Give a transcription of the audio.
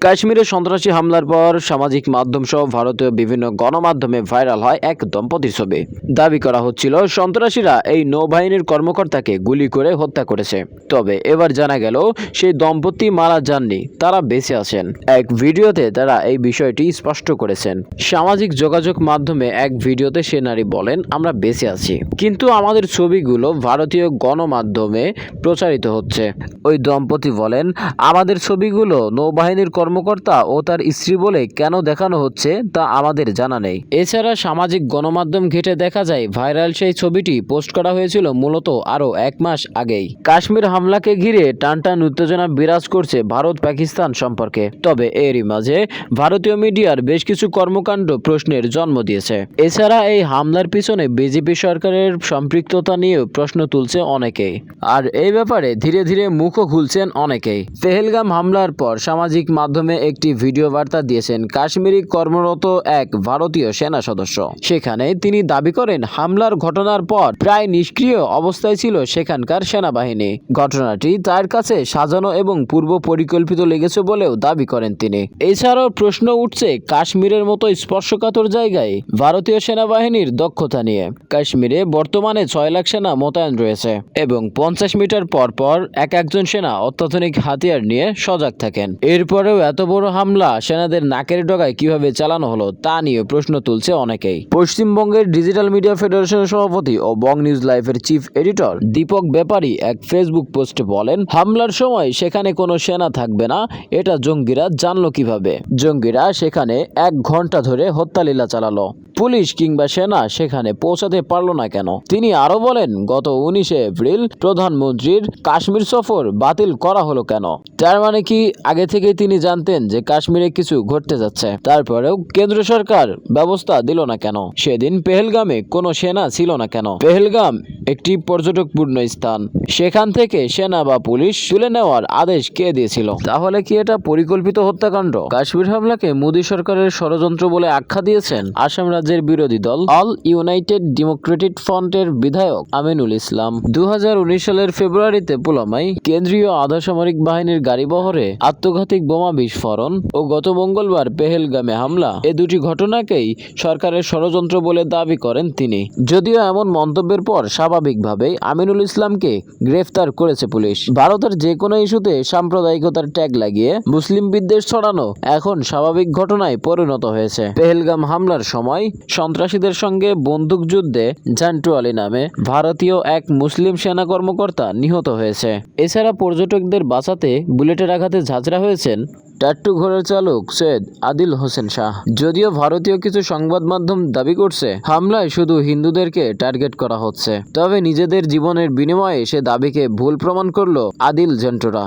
কাশ্মীরে সন্ত্রাসী হামলার পর সামাজিক মাধ্যম সহ ভারতীয় বিভিন্ন গণমাধ্যমে ভাইরাল হয় এক দম্পতির ছবি। দাবি করা হচ্ছিল, সন্ত্রাসীরা এই নৌবাহিনীর কর্মকর্তাকে গুলি করে হত্যা করেছে। তবে এবার জানা গেল, সেই দম্পতি মারা যাননি, তারা বেঁচে আছেন। এক ভিডিওতে তারা এই বিষয়টি স্পষ্ট করেছেন। সামাজিক যোগাযোগ মাধ্যমে এক ভিডিওতে সে নারী বলেন, আমরা বেঁচে আছি। কিন্তু আমাদের ছবিগুলো ভারতীয় গণমাধ্যমে প্রচারিত হচ্ছে। ওই দম্পতি বলেন, আমাদের ছবিগুলো নৌবাহিনীর কর্মকর্তা ও তার স্ত্রী বলে কেন দেখানো হচ্ছে তা আমাদের জানা নেই। এছাড়া সামাজিক গণমাধ্যম ঘেটে দেখা যায়, ভাইরাল সেই ছবিটি পোস্ট করা হয়েছিল মূলত আরও এক মাস আগেই। কাশ্মীর হামলাকে ঘিরে টানটান উত্তেজনা বিরাজ করছে ভারত পাকিস্তান সম্পর্কে। তবে এরই মাঝে ভারতীয় মিডিয়ার বেশ কিছু কর্মকাণ্ড প্রশ্নের জন্ম দিয়েছে। এছাড়া এই হামলার পিছনে বিজেপি সরকারের সম্পৃক্ততা নিয়েও প্রশ্ন তুলছে অনেকেই। আর এই ব্যাপারে ধীরে ধীরে মুখও খুলছেন অনেকেই। তেহেলগাম হামলার পর সামাজিক মাধ্যমে একটি ভিডিও বার্তা দিয়েছেন কাশ্মীরি কর্মরত এক ভারতীয় সেনা সদস্য। সেখানে তিনি দাবি করেন, হামলার ঘটনার পর প্রায় নিষ্ক্রিয় অবস্থায় ছিল সেখানকার সেনাবাহিনী। ঘটনাটি তার কাছে সাজানো এবং পূর্ব পরিকল্পিত লেগেছে বলেও দাবি করেন তিনি। এছাড়াও প্রশ্ন উঠছে, কাশ্মীরের মতো স্পর্শকাতর জায়গায় ভারতীয় সেনাবাহিনীর দক্ষতা নিয়ে। কাশ্মীরে বর্তমানে ছয় লাখ সেনা মোতায়েন রয়েছে এবং পঞ্চাশ মিটার পর পর এক একজন সেনা অত্যাধুনিক হাতিয়ার নিয়ে সজাগ থাকেন। এরপরেও এত বড় হামলা সেনাদের নাকের ডগায় কীভাবে চালানো হলো তা নিয়ে প্রশ্ন তুলছে অনেকেই। পশ্চিমবঙ্গের ডিজিটাল মিডিয়া ফেডারেশনের সভাপতি ও বং নিউজ লাইফের চিফ এডিটর দীপক ব্যাপারী এক ফেসবুক পোস্টে বলেন, হামলার সময় সেখানে কোনো সেনা থাকবে না, এটা জঙ্গিরা জানলো কীভাবে। জঙ্গিরা সেখানে এক ঘণ্টা ধরে হত্যালীলা চালালো। পুলিশ কিংবা সেনা সেখানে পৌঁছাতে পারল না কেন? তিনি আরও বলেন, গত উনিশে এপ্রিল প্রধানমন্ত্রীর কাশ্মীর সফর বাতিল করা হলো কেন? তার মানে কি? আগে থেকেই তিনি জানতেন যে কাশ্মীরে কিছু ঘটতে যাচ্ছে। তারপরেও কেন্দ্র সরকার ব্যবস্থা দিল না কেন? সেদিন পেহেলগামে কোনো সেনা ছিল না কেন? পেহেলগাম একটি পর্যটকপূর্ণ স্থান। সেখান থেকে সেনা বা পুলিশ তুলে নেওয়ার আদেশ কে দিয়েছিল? তাহলে কি এটা পরিকল্পিত হত্যাকাণ্ড? কাশ্মীর হামলাকে মোদী সরকারের ষড়যন্ত্র বলে আখ্যা দিয়েছেন আসাম রাজ্যের বিরোধী দল অল ইউনাইটেড ডেমোক্রেটিক ফ্রন্টের বিধায়ক আমিনুল ইসলাম। দুহাজার উনিশ সালের ফেব্রুয়ারিতে পুলামায় কেন্দ্রীয় আধা সামরিক বাহিনীর গাড়িবহরে আত্মঘাতিক বোমা বিস্ফোরণ ও গত মঙ্গলবার পেহেলগামে হামলা এ দুটি ঘটনাকেই সরকারের ষড়যন্ত্র বলে দাবি করেন তিনি। যদিও এমন মন্তব্যের পর স্বাভাবিকভাবেই আমিনুল ইসলামকে গ্রেফতার করেছে পুলিশ। ভারতের যে কোনো ইস্যুতে সাম্প্রদায়িকতার ট্যাগ লাগিয়ে মুসলিম বিদ্বেষ ছড়ানো এখন স্বাভাবিক ঘটনায় পরিণত হয়েছে। পেহেলগাম হামলার সময় সন্ত্রাসীদের সঙ্গে বন্দুকযুদ্ধে জান্টু আলী নামে ভারতীয় এক মুসলিম সেনা কর্মকর্তা নিহত হয়েছে। এছাড়া পর্যটকদের বাঁচাতে বুলেটের আঘাতে ঝাঁঝরা হয়েছেন টাট্টু ঘোড়ার চালক সৈয়দ আদিল হোসেন শাহ। যদিও ভারতীয় কিছু সংবাদ মাধ্যম দাবি করছে, হামলায় শুধু হিন্দুদেরকে টার্গেট করা হচ্ছে। তবে নিজেদের জীবনের বিনিময়ে সে দাবিকে ভুল প্রমাণ করল আদিল জেন্টোরা।